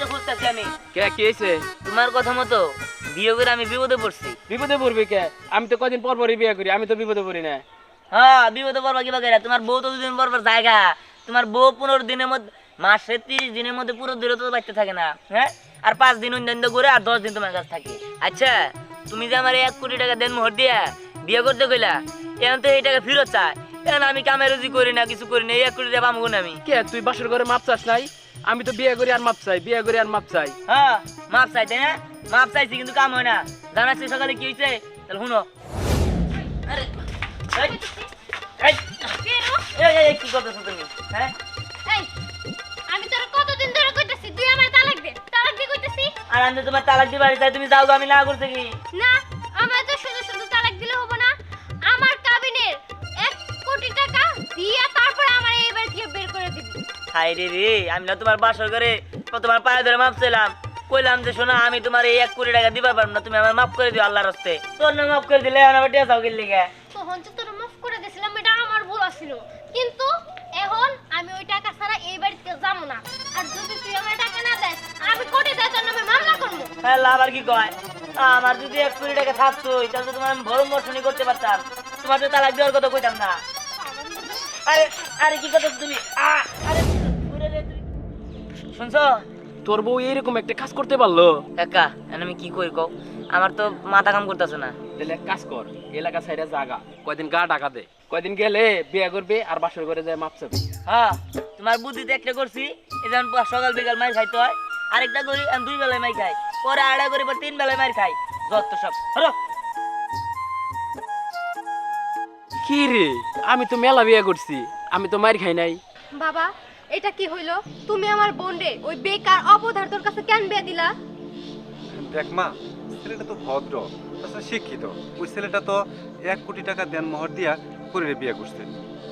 তো খুঁজতেছি আমি। কে কি হয়েছে তোমার কথা মতো বিয়ে করে আমি বিপদে পড়ছি। বিপদে পড়বি কে? আমি তো কদিন পর পরই বিয়ে করি আমি তো বিপদে পড়ি না। হ্যাঁ বিপদে পড়বা কিবা করে তোমার বউ তো দুদিন পর পর জায়গা তোমার বউ পনেরো দিনের মধ্যে মাসে তিরিশ দিনের মধ্যে পুরো দূরে তো বাড়তে থাকে না হ্যাঁ? আর পাঁচ দিন অন্যান্য করে আর দশ দিন তোমার কাছে থাকে। আচ্ছা তুমি যে আমার এক কোটি টাকা দেন মোহর দিয়া বিয়ে করতে কইলা এখন তো এই টাকা ফেরত চায় এখন আমি কামে রুজি করি না কিছু করি না এক কোটি টাকা পাবো না আমি। কে তুই বাসর ঘরে মাপ চাস নাই? আমি তো বিয়ে করি আর মাপ চাই বিয়ে করি আর মাপ চাই। হ্যাঁ মাপ চাই তাই না মাপ চাইছি কিন্তু কাম হয় না। জানাচ্ছি সকালে কি হয়েছে তাহলে শুনো। আরে কি তুমি? হ্যাঁ? আমি তোর কতদিন ধরে কইতাছি তুই আমার তালাক দে তালাক দিয়ে কইতাছি। আর আমি তোমার তালাক দিবার চাই তুমি যাও আমি না করতে কি? না আমার তো শুধু শুধু তালাক দিলে হবে না। আমার কাবিনের এক কোটি টাকা দিয়া তারপরে হাই রে রে আমি না তোমার বাসর করে তোমার পায়ে ধরে মাপ চাইলাম কইলাম যে শোনা আমি তোমার এই এক কোটি টাকা দিবার পারব না তুমি আমার মাফ করে দিও আল্লাহর তোর না মাফ করে দিলে আবার টিয়া চাও কিনলে গে তখন তো তোর মাফ করে দিয়েছিলাম এটা আমার ভুল ছিল কিন্তু এখন আমি ওই টাকা ছাড়া এই বাড়িতে যাব না। আর যদি তুই আমার টাকা না দেস আমি কোটি দেয় তোর নামে মামলা করব। হ্যাঁ লাভ আর কি কয়? আমার যদি এক কোটি টাকা থাকতো তাহলে তোমার আমি করতে পারতাম। তোমার তো তালাক দেওয়ার কথা কইতাম না। আরে আরে কি কথা তুমি? আরে। শুনছো? তোর বউ এরকম একটা কাজ করতে পারল। একা আমি কি কই কও? আমার তো মাথা কাম করতেছে না। তাহলে এক কাজ কর এলাকা সাইডে জাগা কয়দিন গা টাকা দে। কয়দিন গেলে বিয়ে করবে আর বাসর ঘরে যায় মাপ চাবি। হ্যাঁ তোমার বুদ্ধিতে একটা করছি এই যেমন সকাল বিকাল মার খাইতে হয় আরেকটা করি আমি দুই বেলায় মাই খাই পরে আড়াই করি পর তিন বেলায় মার খাই যত সব। হলো? কি রে? আমি তো মেলা বিয়ে করছি আমি তো মার খাই নাই। বাবা এটা কি হইল? তুমি আমার বোনরে ওই বেকার অপদার্থর কাছে কেন বিয়ে দিলা? দেখ মা ছেলেটা তো ভদ্র তাছাড়া শিক্ষিত। ওই ছেলেটা তো এক কোটি টাকা দেন মোহর দিয়া পরিরে বিয়ে করছে।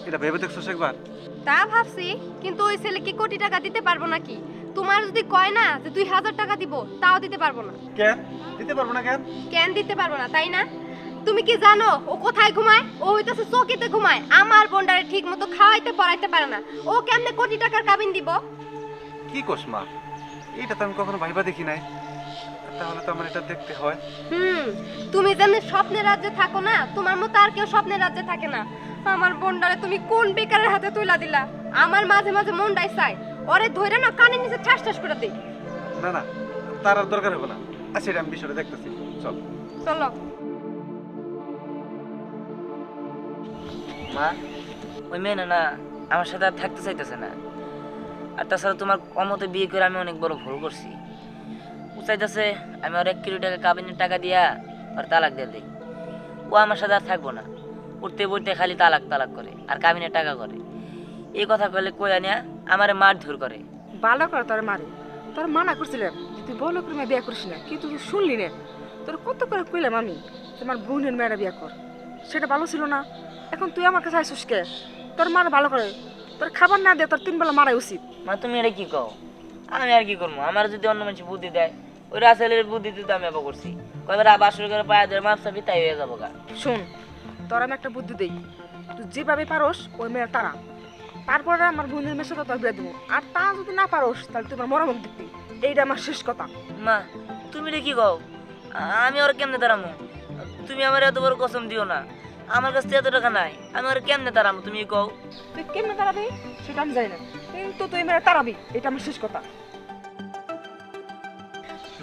এটা ভেবে দেখছোস একবার? তা ভাবছি কিন্তু ওই ছেলে কি কোটি টাকা দিতে পারব নাকি? তোমার যদি কয় না যে দুই হাজার টাকা দিব তাও দিতে পারব না। কেন? দিতে পারব না কেন? কেন দিতে পারব না তাই না? তুমি কি জানো? ও কোথায় ঘুমায়? ও হইতাছে চকিতে ঘুমায়। আমার বোনটারে ঠিক মতো খাওয়াইতে পড়াইতে পারে না। ও কেমনে কোটি টাকার কাবিন দিব? কি কোস মা? এইটা তো আমি কখনো ভাইবা দেখি নাই। তাহলে তো আমার এটা দেখতে হয়। হুম তুমি যেমন স্বপ্নের রাজ্যে থাকো না তোমার মতো আর কেউ স্বপ্নের রাজ্যে থাকে না। আমার বোনটারে তুমি কোন বেকারের হাতে তুইলা দিলা? আমার মাঝে মাঝে মনটাই চাই ওরে ধইরা না কানের নিচে ঠাস ঠাস করে দিই না না তার আর দরকার হবে না। আচ্ছা এটা আমি বিষয়টা দেখতেছি। চল। চলো। মা, ওই মেয়ে না না, আমার সাথে আর থাকতে চাইতেছে না। আর তাছাড়া তোমার অমতে বিয়ে করে আমি অনেক বড় ভুল করছি। ও চাইতেছে আমি আর এক কোটি টাকা কাবিনের টাকা দিয়া আর তালাক দিয়ে দিই। ও আমার সাথে আর থাকব না। উঠতে বইতে খালি তালাক তালাক করে আর কাবিনের টাকা করে। এই কথা কইলে কই আনিয়া আমারে মার ধর করে। ভালো করে তোর মারে। তোর মানা করছিলাম যে তুই বলো করে বিয়ে করিস না, কিন্তু তুই শুনলি না। তোর কত করে কইলাম আমি তোমার বোনের মেয়েরা বিয়ে কর। সেটা ভালো ছিল না। এখন তুই আমার কাছে আইসুস কে? তোর মারা ভালো করে। তোর খাবার না দে তোর তিন বেলা মারাই উচিত। মা তুমি এটা কি কও? আমি আর কি করব? আমার যদি অন্য মানুষ বুদ্ধি দেয় ওই রাসেলের বুদ্ধি দিতে আমি এবার করছি। কয়বার বাসর করে পায়ে ধরে মাপ চাবি তাই হয়ে যাব গা। শোন তোর আমি একটা বুদ্ধি দেই। তুই যেভাবে পারোস ওই মেয়ের তারা। তারপরে আমার বোনের মেয়ের সাথে তোর বিয়ে দেবো। আর তা যদি না পারোস তাহলে তুই আমার মরামুখ দেখবি এইটা আমার শেষ কথা। মা তুমি রে কি কও? আমি ওর কেমনে দাঁড়ামো তুমি আমার এত বড় কসম দিও না। আমার কাছে তো এত টাকা নাই। আমি ওর কেমনে দাঁড়ামো তুমি কও? তুই কেমনে দাঁড়াবি সেটা আমি জানি না। কিন্তু তুই মেয়ের তাড়াবি এটা আমার শেষ কথা।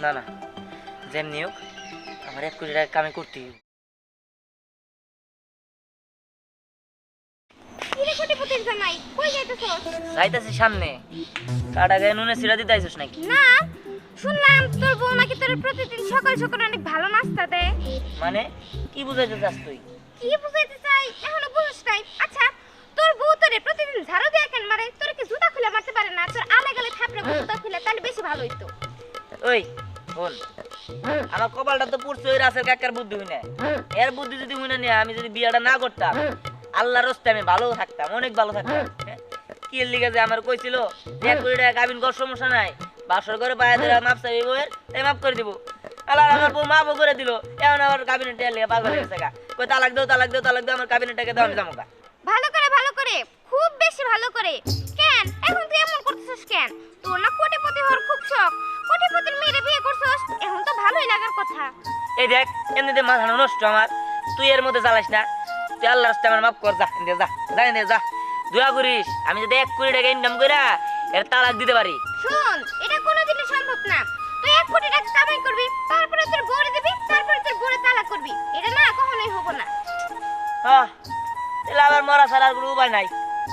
না না। যেমনি হোক আমার এক কোটি টাকা কামে করতেই হবে। কিরে কোটিপতির জামাই কই যাইতেছস? যাইতাছি সামনে। কাটা গায়ে নুনে সিরা দিতে আইসস নাকি? না শুনলাম তোর বউ নাকি তোর প্রতিদিন সকাল সকাল অনেক ভালো নাস্তা দেয়। মানে? কি বুঝাইতে চাস তুই? কি বুঝাইতে চাই? এখনও বুঝছ নাই। আচ্ছা তোর বউ তোরে প্রতিদিন ঝাড়ু দিয়ে কেন মারে? তোর কি জুতা খুলে মারতে পারে না? তোর আলে গেলে থাপড়ে জুতা খুলে তাহলে বেশি ভালো হইতো। ওই বল আমার কপালটা তো পড়ছে ওই রাসেল কাকার বুদ্ধি হই না এর বুদ্ধি যদি হই না নিয়ে আমি যদি বিয়েটা না করতাম আল্লাহর রস্তে আমি ভালো থাকতাম অনেক ভালো থাকতাম। হ্যাঁ? কি লিগে যে আমার কইছিল এক কোটি টাকা কর সমস্যা নাই বাসর করে পায়ে ধরে মাপ চাইবি বউয়ের তাই মাপ করে দিব। আল্লাহ আমার বউ মাপও করে দিল। এখন আমার কাবিনের টাকা লেগে পাগল হয়ে গেছে গা। কই তালাক দাও তালাক দাও তালাক দাও আমার কাবিনেটটাকে দাও আমি যাব গা। ভালো করে ভালো করে খুব বেশি ভালো করে। কেন? এখন তুই এমন করতেছিস কেন? তোর না কোটিপতি হওয়ার খুব শখ। কোটিপতির মেয়েরে বিয়ে করছস এখন তো ভালোই লাগার কথা। এই দেখ এমনিতে মাথা নষ্ট আমার। তুই এর মধ্যে চালাস না। তুই আল্লাহ রাস্তায় আমার মাফ কর যা এনে যা যা এনে যা। দোয়া করিস আমি যদি এক কোটি টাকা ইনকাম করে এর তালাক দিতে পারি। শোন না। তুই এক কোটি টাকা কামাই করবি তারপরে তোর বউরে দিবি তারপরে তোর বউরে তালাক করবি। এটা না কখনোই হব না। হ্যাঁ তাহলে আমার মরা ছাড়া কোনো উপায় নাই।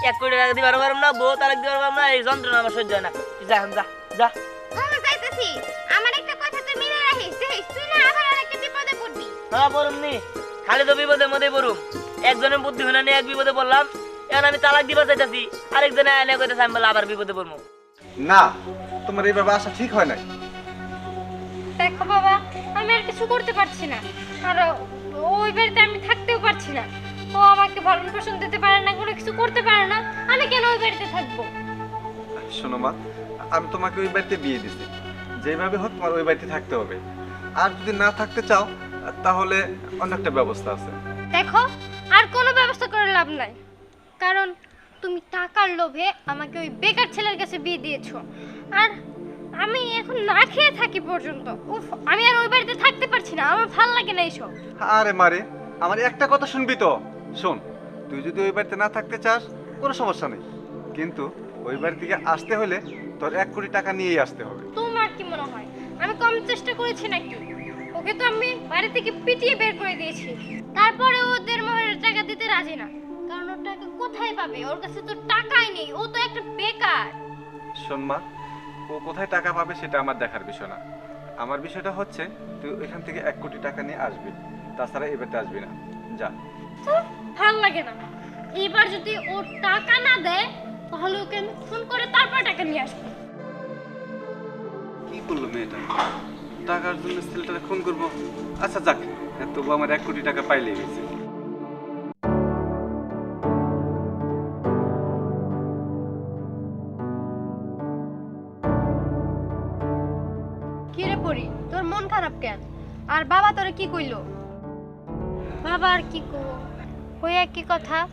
এক কোটি টাকা দিবার পারব না বউ তালাক দিবার পারব না এই যন্ত্রণা আমার সহ্য হয় না। তুই যা যা যা। আমি যাইতেছি। আমার একটা কথা তুই মিলে রাখিস দেখিস? তুই না আবার আরেকটা বিপদে পড়বি। হ্যাঁ পড়ুম নি। খালি তো বিপদের মধ্যে পড়ুম। একজনের বুদ্ধি হলে নিয়ে এক বিপদে পড়লাম। এখন আমি তালাক দিবার চাইতেছি। আরেকজনে এনে কইতেছে আমি বলে আবার বিপদে পড়ব। না তোমার এইভাবে আসা ঠিক হয় নাই? দেখো বাবা আমি আর কিছু করতে পারছি না। আর ওই বাড়িতে আমি থাকতেও পারছি না। ও আমাকে ভরণ পোষণ দিতে পারে না কোনো কিছু করতে পারে না। আমি কেন ওই বাড়িতে থাকব? শোনো মা আমি তোমাকে ওই বাড়িতে বিয়ে দিছি। যেভাবে হোক তোমার ওই বাড়িতে থাকতে হবে। আর যদি না থাকতে চাও তাহলে অন্য একটা ব্যবস্থা আছে। দেখো আর কোনো ব্যবস্থা করে লাভ নাই। কারণ তুমি টাকার লোভে আমাকে ওই বেকার ছেলের কাছে বিয়ে দিয়েছ। আর আমি এখন না খেয়ে থাকি পর্যন্ত। উফ আমি আর ওই বাড়িতে থাকতে পারছি না আমার ভালো লাগে না এইসব। আরে মারে আমার একটা কথা শুনবি তো? শোন তুই যদি ওই বাড়িতে না থাকতে চাস কোনো সমস্যা নেই। কিন্তু ওই বাড়ি থেকে আসতে হলে তোর এক কোটি টাকা নিয়েই আসতে হবে। তোমার কি মনে হয়? আমি কম চেষ্টা করেছি নাকি? ওকে তো আমি বাড়ি থেকে পিটিয়ে বের করে দিয়েছি। তারপরে ওদের মোহরের টাকা দিতে রাজি না। কারণ ওর টাকা কোথায় পাবে? ওর কাছে তো টাকাই নেই ও তো একটা বেকার। শোন মা ও কোথায় টাকা পাবে সেটা আমার দেখার বিষয় না। আমার বিষয়টা হচ্ছে তুই এখান থেকে এক কোটি টাকা নিয়ে আসবি তাছাড়া এ বাড়িতে আসবি না। যা। ভালো লাগে না। এবার যদি ও টাকা না দেয় তাহলে ওকে আমি ফোন করে তারপর টাকা নিয়ে আসব। কি করল মেয়েটা? টাকার জন্য ছেলেটাকে খুন করব? আচ্ছা যাক। তবু আমার এক কোটি টাকা পাইলেই গেছে কেন? আর বাবা তোরে কি কইলো? বাবা আর কি কো ওই একই কথা।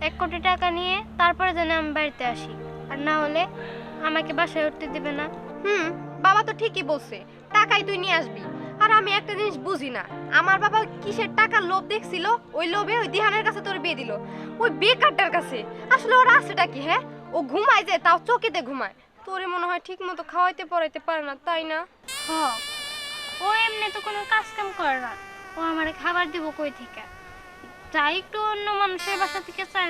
এক কোটি টাকা নিয়ে তারপরে যেন আমি বাড়িতে আসি। আর না হলে আমাকে বাসায় উঠতে দিবে না। হুম, বাবা তো ঠিকই বলছে। টাকাই তুই নিয়ে আসবি। আর আমি একটা জিনিস বুঝি না। আমার বাবা কিসের টাকার লোভ দেখছিল? ওই লোভে ওই দিহানের কাছে তোর বিয়ে দিল। ওই বেকারটার কাছে। আসলে ওর আছেটা কি হ্যাঁ? ও ঘুমায় যে, তাও চকিতে ঘুমায়। তোরে মনে হয় ঠিক মতো খাওয়াইতে পড়াইতে পারে না, তাই না? হ্যাঁ ও এমনি তো কোনো কাজ কাম করে না। ও আমার খাবার দিব কই থেকে? যাই একটু অন্য মানুষের বাসা থেকে চাই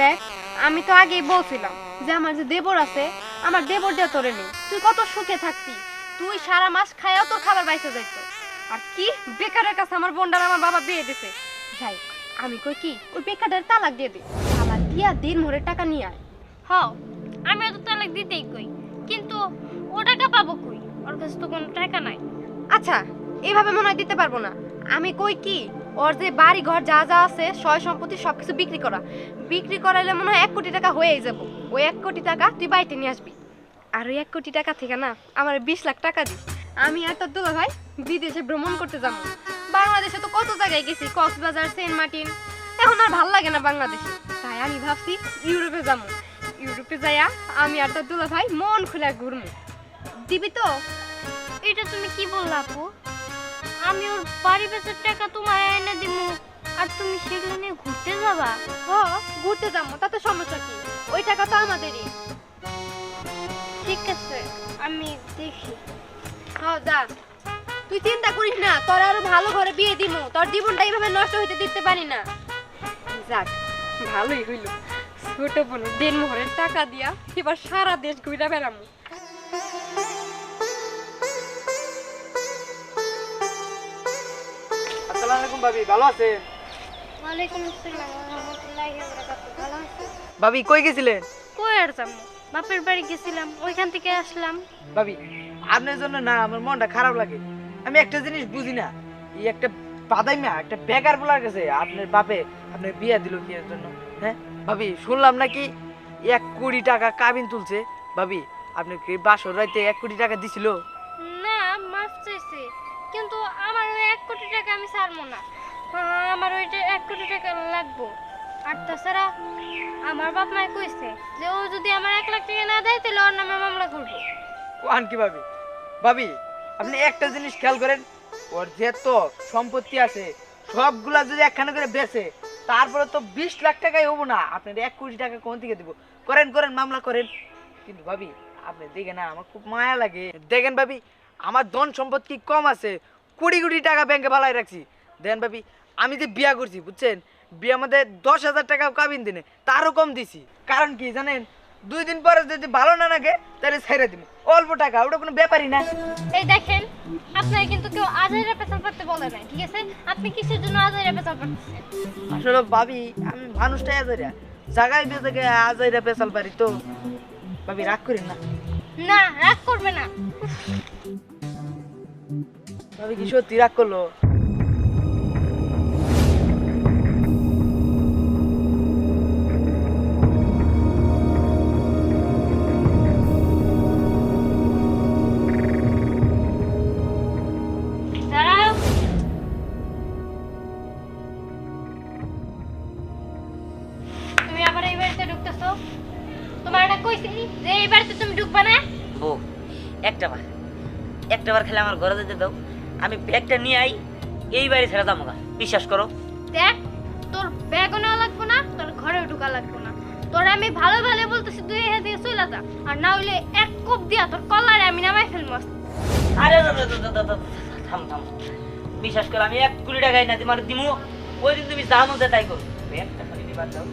দেখ আমি তো আগেই বলছিলাম যে আমার যে দেবর আছে আমার দেবর দিয়ে তোরে নেই। তুই কত সুখে থাকতি তুই সারা মাস খায়াও তোর খাবার বাইসে যাইত। আর কি বেকারের কাছে আমার বোনটার আমার বাবা বিয়ে দিছে। যাই আমি কই কি ওই বেকারের তালাক দিয়ে দে। আমার দিয়া দিন ভরে টাকা নিয়ে আয়। হ আমি তো তালাক দিতেই কই। কিন্তু ও টাকা পাবো কই? ওর কাছে তো কোনো টাকা নাই। আচ্ছা এইভাবে মনে দিতে পারব না। আমি কই কি, ওর যে বাড়ি ঘর যা যা আছে, সয় সম্পত্তি সবকিছু বিক্রি করা। বিক্রি করাইলে মনে হয় এক কোটি টাকা হয়েই যাব। ওই এক কোটি টাকা তুই বাড়িতে নিয়ে আসবি। আর ওই এক কোটি টাকা থেকে না, আমার বিশ লাখ টাকা দিস। আমি আর তোর দুলা ভাই বিদেশে ভ্রমণ করতে যাব। বাংলাদেশে তো কত জায়গায় গেছি, কক্সবাজার, সেন্ট মার্টিন। এখন আর ভালো লাগে না বাংলাদেশে। তাই আমি ভাবছি ইউরোপে যাব। ইউরোপে যাইয়া আমি আর তোর দুলা ভাই মন খুলে ঘুরবো। দিবি তো? এটা তুমি কি বললা আপু? আমি ওর বাড়ি বেচার টাকা তোমার এনে দিমু আর তুমি সেগুলো নিয়ে ঘুরতে যাবা? হ ঘুরতে যাব তাতে সমস্যা কি? ওই টাকা তো আমাদেরই। ঠিক আছে আমি দেখি। হ যা। তুই চিন্তা করিস না তোর আরও ভালো ঘরে বিয়ে দিমু তোর জীবনটা এইভাবে নষ্ট হইতে দিতে পারি না। যাক ভালোই হইল। ছোট বোন দেন মোহরের টাকা দিয়া এবার সারা দেশ ঘুরে বেড়ামু। আসসালামু আলাইকুম ভাবি ভালো আছেন? ওয়ালাইকুম আসসালাম রহমতুল্লাহি ওয়া বারাকাতুহু ভালো আছো ভাবি কই গেছিলেন? কই আর যাব? বাপের বাড়ি গেছিলাম ওইখান থেকে আসলাম। ভাবি আপনার জন্য না আমার মনটা খারাপ লাগে। আমি একটা জিনিস বুঝি না এই একটা বাদাইমা একটা বেকার বলার কাছে আপনার বাপে আপনার বিয়ে দিল কি এর জন্য হ্যাঁ? ভাবি শুনলাম নাকি এক কোটি টাকা কাবিন তুলছে। ভাবি আপনি কি বাসর রাইতে এক কোটি টাকা দিছিল? না মাফ চাইছে। কিন্তু আমার ওই এক কোটি টাকা আমি ছাড়বো না। আহ, আমার ওইটা এক কোটি টাকা লাগবো। আর তাছাড়া আমার বাপ মায় কইছে যে ও যদি আমার এক লাখ টাকা না দেয় তাহলে ওর নামে মামলা করব। কোয়ান কি ভাবি? ভাবি আপনি একটা জিনিস খেয়াল করেন ওর যে তো সম্পত্তি আছে সবগুলা যদি একখানে করে বেচে তারপরে তো বিশ লাখ টাকাই হব না আপনার এক কোটি টাকা কোন থেকে দিব? করেন করেন মামলা করেন। কিন্তু ভাবি আপনি দেখেন না আমার খুব মায়া লাগে। দেখেন ভাবি আমার ধন সম্পদ কি কম আছে? কোটি কোটি টাকা ব্যাংকে ভালাই রাখছি। দেন ভাবি আমি যে বিয়া করছি বুঝছেন? বিয়া আমাদের দশ হাজার টাকা কাবিন দিনে তারও কম দিছি। কারণ কি জানেন? দুই দিন পরে যদি ভালো না লাগে তাহলে ছেড়ে দিব। অল্প টাকা ওটা কোনো ব্যাপারই না। এই দেখেন আপনার কিন্তু কেউ আজাইরা পেছাল পাড়তে বলে নাই ঠিক আছে? আপনি কিসের জন্য আজাইরা পেছাল পাড়তেছেন আসলে ভাবি আমি মানুষটাই আজাইরা। জায়গায় বেঁচে আজাইরা পেশাল পারি তো। ভাবি রাগ করেন না। না রাগ করবে না। ভাবি কি সত্যি রাগ করল? তুমি আবার এই বাড়িতে ঢুকতেছো? তোমার এটা কইছি যে এই বাড়িতে তুমি ঢুকবা না? বউ একটা বার। একটা বার খেলে আমার ঘরে যেতে দাও। আমি ব্যাগটা নিয়ে আই এই বাড়ি ছেড়ে দাম বিশ্বাস করো। দেখ তোর ব্যাগও নেওয়া লাগবে না তোর ঘরেও ঢুকা লাগবে না। তোর আমি ভালো ভালো বলতেছি তুই এখান থেকে চলে যা আর না হইলে এক কোপ দিয়া তোর কলারে আমি নামাই ফেলব। আরে থাম থাম। বিশ্বাস করো আমি এক কোটি টাকাই না তোমার দিমু ওই দিন তুমি যা মধ্যে তাই করো। ব্যাগটা খালি দিবার দাও।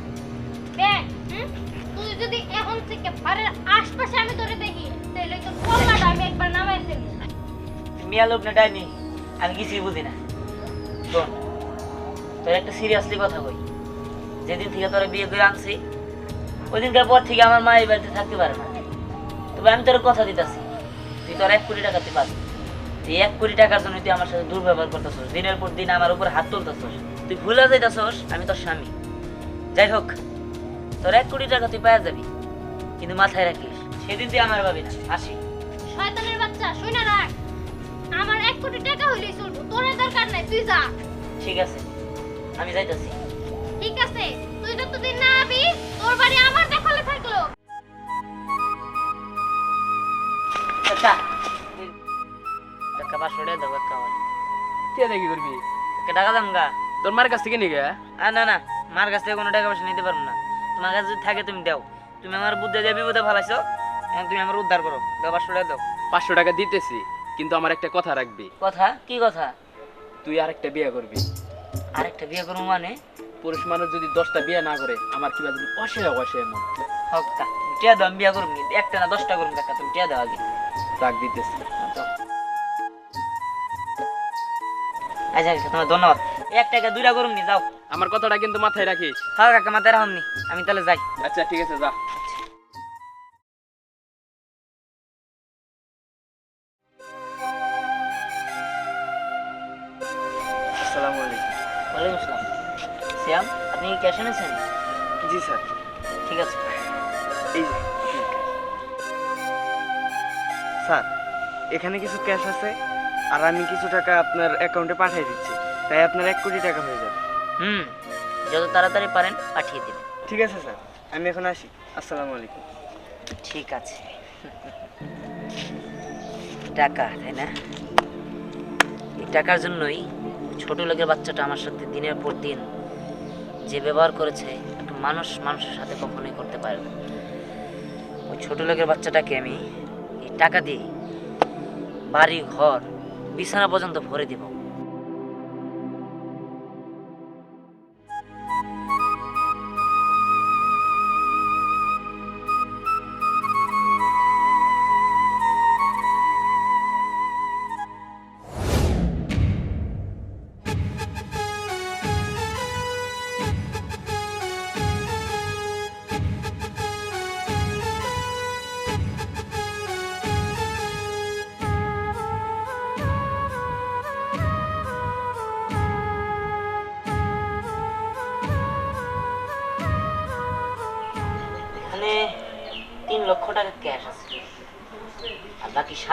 ব্যাগ তুই যদি এখন থেকে বাড়ির আশপাশে আমি তোরে দেখি তাহলে তোর কলাটা আমি একবার নামাই ফেলব। মিয়া লোক না ডাইনি, আমি কিছুই বুঝি না। শোন, তোর একটা সিরিয়াসলি কথা কই। যেদিন থেকে তোরা বিয়ে করে আনছি ওই দিনকার পর থেকে আমার মা এই বাড়িতে থাকতে পারে না। তবে আমি তোর কথা দিতেছি, তুই তোর এক কোটি টাকাতে পাবি। তুই এক কোটি টাকার জন্য তুই আমার সাথে দুর্ব্যবহার করতেছস, দিনের পর দিন আমার উপর হাত তুলতেছস। তুই ভুলে যাইতেছস, আমি তোর স্বামী। যাই হোক, তোর এক কোটি টাকা তুই পাওয়া যাবি, কিন্তু মাথায় রাখিস, সেদিন তুই আমার পাবি না। আসি। শয়তানের বাচ্চা শুই না রাখ। আমার এক কোটি টাকা হইলেই চলবো। তোর দরকার নাই তুই যা। ঠিক আছে আমি যাইতাছি। ঠিক আছে তুই যতদিন না আবি তোর বাড়ি আমার দেখালে থাকল। কাকা কাকা পাঁচশো টাকা দাও কাকা আমার। কে দেখি করবি? কাকা টাকা দাম গা। তোর মার কাছ থেকে নিগে আর না না মার কাছ থেকে কোনো টাকা পয়সা নিতে পারব না। তোমার কাছে যদি থাকে তুমি দাও। তুমি আমার বুদ্ধি দিয়ে বিপদে ফেলাইছো এখন তুমি আমার উদ্ধার করো। দাও পাঁচশো টাকা দাও। পাঁচশো টাকা দিতেছি। কিন্তু আমার একটা কথা রাখবি। কথা? কি কথা? তুই আরেকটা বিয়ে করবি। আরেকটা বিয়ে করব মানে? পুরুষ মানুষ যদি দশটা বিয়ে না করে আমার কি বাজবে অসহায় অসহায় মন হোক তা তুমি টিয়া দাও আমি বিয়ে করব নি। একটা না দশটা করব কাকা তুমি টিয়া দাও আগে। রাগ দিতেছি। আচ্ছা আচ্ছা তোমার ধন্যবাদ। এক টাকা দুইটা করুন নি যাও। আমার কথাটা কিন্তু মাথায় রাখিস। হ্যাঁ কাকা মাথায় রাখুন আমি তাহলে যাই। আচ্ছা ঠিক আছে যা। আসসালামু আলাইকুম। ওয়ালাইকুম আসসালাম। শ্যাম আপনি কি ক্যাশ এনেছেন? জি স্যার। ঠিক আছে। এই যে স্যার এখানে কিছু ক্যাশ আছে আর আমি কিছু টাকা আপনার অ্যাকাউন্টে পাঠিয়ে দিচ্ছি। তাই আপনার এক কোটি টাকা হয়ে যাবে। হুম যত তাড়াতাড়ি পারেন পাঠিয়ে দিন ঠিক আছে স্যার। আমি এখন আসি। আসসালামু আলাইকুম। ঠিক আছে। টাকা তাই না? এই টাকার জন্যই ছোট লোকের বাচ্চাটা আমার সাথে দিনের পর দিন যে ব্যবহার করেছে, একটা মানুষ মানুষের সাথে কখনোই করতে পারে না। ওই ছোট লোকের বাচ্চাটাকে আমি এই টাকা দিয়ে বাড়ি, ঘর, বিছানা পর্যন্ত ভরে দিব।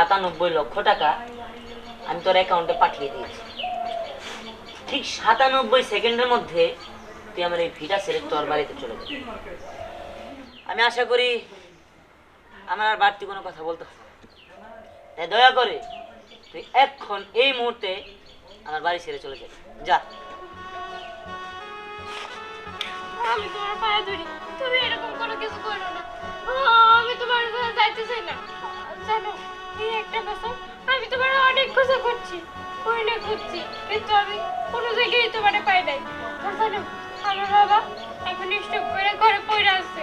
সাতানব্বই লক্ষ টাকা আমি তোর অ্যাকাউন্টে পাঠিয়ে দিয়েছি। ঠিক সাতানব্বই সেকেন্ডের মধ্যে তুই আমার এই ভিটা ছেড়ে তোর বাড়িতে চলে যাবি। আমি আশা করি আমার আর বাড়তি কোনো কথা বলতে তাই দয়া করে তুই এখন এই মুহূর্তে আমার বাড়ি ছেড়ে চলে যাবি। যা। আমি তোমার পায়ে ধরি। তুমি এরকম কোনো কিছু করো না। আমি তোমার যাইতে চাই না। জানো এই একটা কথা আমি তোমার অনেক কথা করছি অনেক খুঁজছি। কিন্তু আমি কোনো জায়গায় তোমার পাই নাই। আর জানো আমার বাবা এখন স্টক করে ঘরে পড়ে আছে।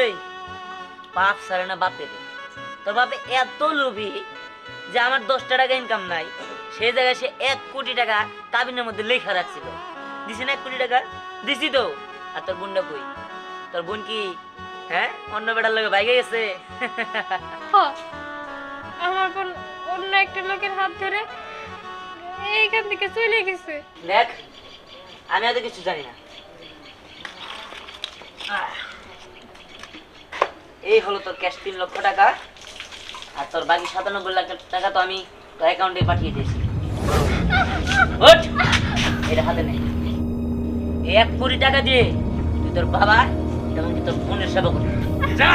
এই বাপ সারে না বাপের। তোর বাপে এত লোভী যে আমার দশটা টাকা ইনকাম নাই। সেই জায়গায় সে এক কোটি টাকা কাবিনের মধ্যে লেখা রাখছিল। দিছি না এক কোটি টাকা? দিছি তো। আর তোর বোনটা কই? তোর বোন কি হ্যাঁ? অন্য বেটার লোকে বাইকে গেছে? আমার বোন অন্য একটা লোকের হাত ধরে এইখান থেকে চলে গেছে দেখ, আমি এত কিছু জানি না। এই হলো তোর ক্যাশ তিন লক্ষ টাকা, আর তোর বাকি সাতানব্বই লাখ টাকা তো আমি তোর অ্যাকাউন্টে পাঠিয়ে দিয়েছি! এটা হাতে নেই এক কোটি টাকা দিয়ে তুই তোর বাবা এবং তোর বোনের সেবা করবি যা